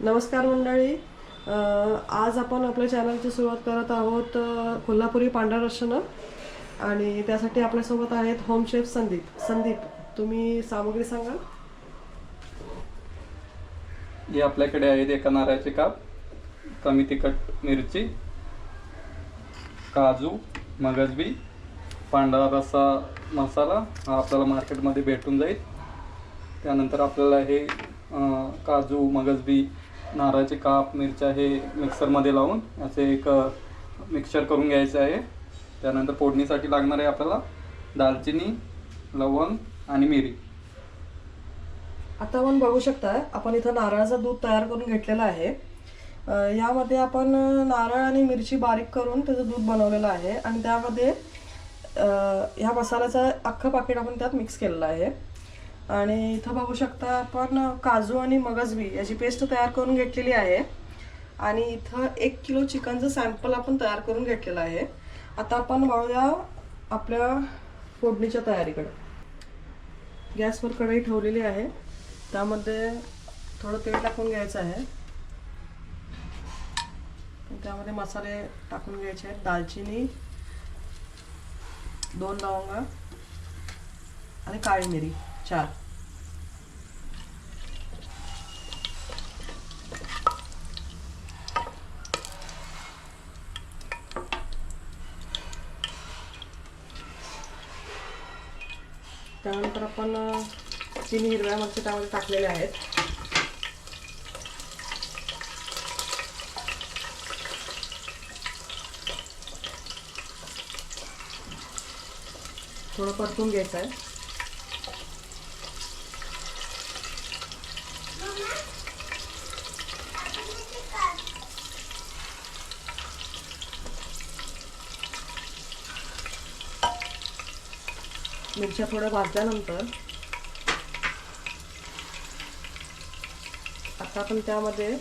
नमस्कार मंडळी. आज आपण आपल्या चॅनलची सुरुवात करत आहोत कोल्हापुरी पांढरा आणि त्यासाठी आपल्यासोबत आहेत होम शेफ संदीप. संदीप तुम्ही सामग्री सांगा. हे आपल्याकडे आहेत एका नारळाचे काप कमी तिखट मिरची काजू मगजबी पांढरा रस्सा मसाला हा आपल्याला मार्केटमध्ये भेटून जाईल. त्यानंतर आपल्याला हे काजू मगजबी नारळाचे काप मिरच्या हे मिक्सरमध्ये लावून असे एक मिक्सचर करून घ्यायचं आहे. त्यानंतर फोडणीसाठी लागणार आहे आपल्याला दालचिनी लवंग आणि मिरी. आता आपण बघू शकता आपण इथं नारळाचं दूध तयार करून घेतलेलं आहे. यामध्ये आपण नारळ आणि मिरची बारीक करून त्याचं दूध बनवलेलं आहे आणि त्यामध्ये ह्या मसाल्याचं अख्खं पाकिट आपण त्यात मिक्स केलेलं आहे. आणि इथं बघू शकता आपण काजू आणि मगजबी याची पेस्ट तयार करून घेतलेली आहे. आणि इथं एक किलो चिकनचं सॅम्पल आपण तयार करून घेतलेलं आहे. आता आपण वळूया आपल्या फोडणीच्या तयारीकडे. गॅसवर कढई ठेवलेली आहे. त्यामध्ये थोडं तेल टाकून घ्यायचं आहे. त्यामध्ये मसाले टाकून घ्यायचे आहेत. दालचिनी दोन लवंगा आणि काळी मिरी. चार त्यानंतर आपण तीन हिरव्या मिरच्या त्यामध्ये टाकलेल्या आहेत. थोडं परतून घ्यायचं आहे. मिरच्या थोड्या भाजल्यानंतर आता आपण त्यामध्ये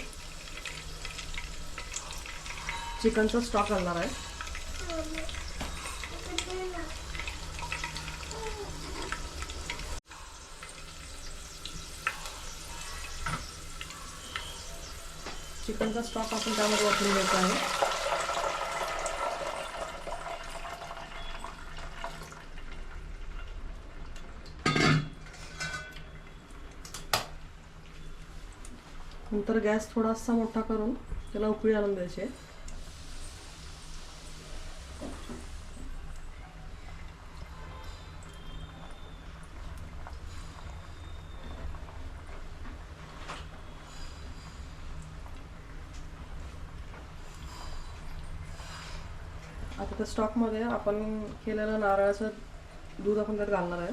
चिकनचा स्टॉक घालणार आहे. चिकनचा स्टॉक आपण त्यामध्ये वापरून घ्यायचा आहे. नंतर गॅस थोडासा मोठा करून त्याला उकळी आणून द्यायची आहे. आता त्या स्टॉकमध्ये आपण केलेलं नारळाचं दूध आपण त्यात घालणार आहे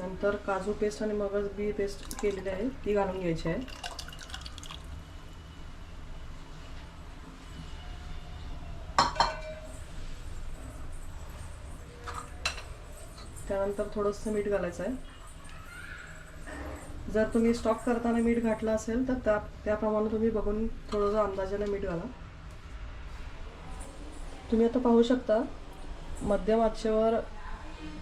नंतर काजू पेस्ट आणि मगज बी पेस्ट केलेली आहे ती घालून घ्यायची आहे. त्यानंतर थोडंसं मीठ घालायचं आहे. जर तुम्ही स्टॉक करताना मीठ घातलं असेल तर त्या त्याप्रमाणे तुम्ही बघून थोडंसं अंदाजाने मीठ घाला. तुम्ही आता पाहू शकता मध्यम आचेवर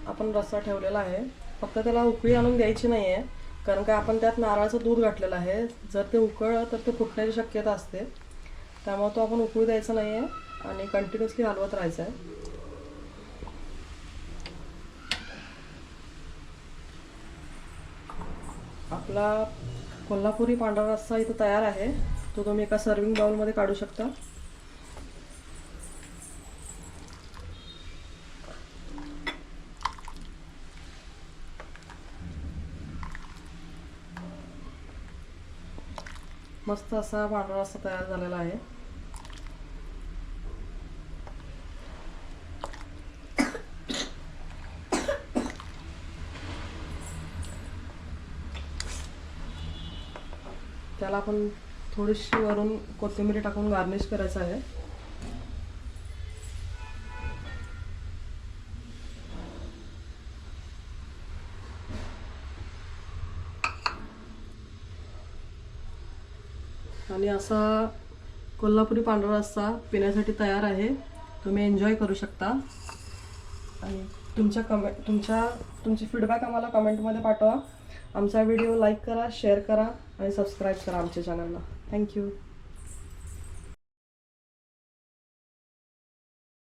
आपण रस्सा ठेवलेला आहे. फक्त त्याला उकळी आणून द्यायची नाही आहे कारण का आपण त्यात नारळाचं दूध घातलेलं आहे. जर ते उकळलं तर ते फुटण्याची शक्यता असते. त्यामुळे तो आपण उकळू द्यायचा नाही आहे आणि कंटिन्युअसली हलवत राहायचं आहे आपला कोल्हापुरी पांढरा रस्सा इथं तयार आहे. तो तुम्ही एका सर्विंग बाउलमध्ये काढू शकता. मस्त असा पांढरा रस्सा तयार झालेला आहे. त्याला आपण थोडीशी वरून कोथिंबीर टाकून गार्निश करायचं आहे. आणि असा कोल्हापुरी पांढरा रस्सा पिण्यासाठी तयार आहे. तुम्ही एन्जॉय करू शकता. आणि तुमच्या कमेंट तुमच्या तुमची फीडबॅक आम्हाला कमेंटमध्ये पाठवा. आमचा व्हिडिओ लाईक करा शेअर करा आणि सबस्क्राईब करा आमच्या चॅनलला थँक्यू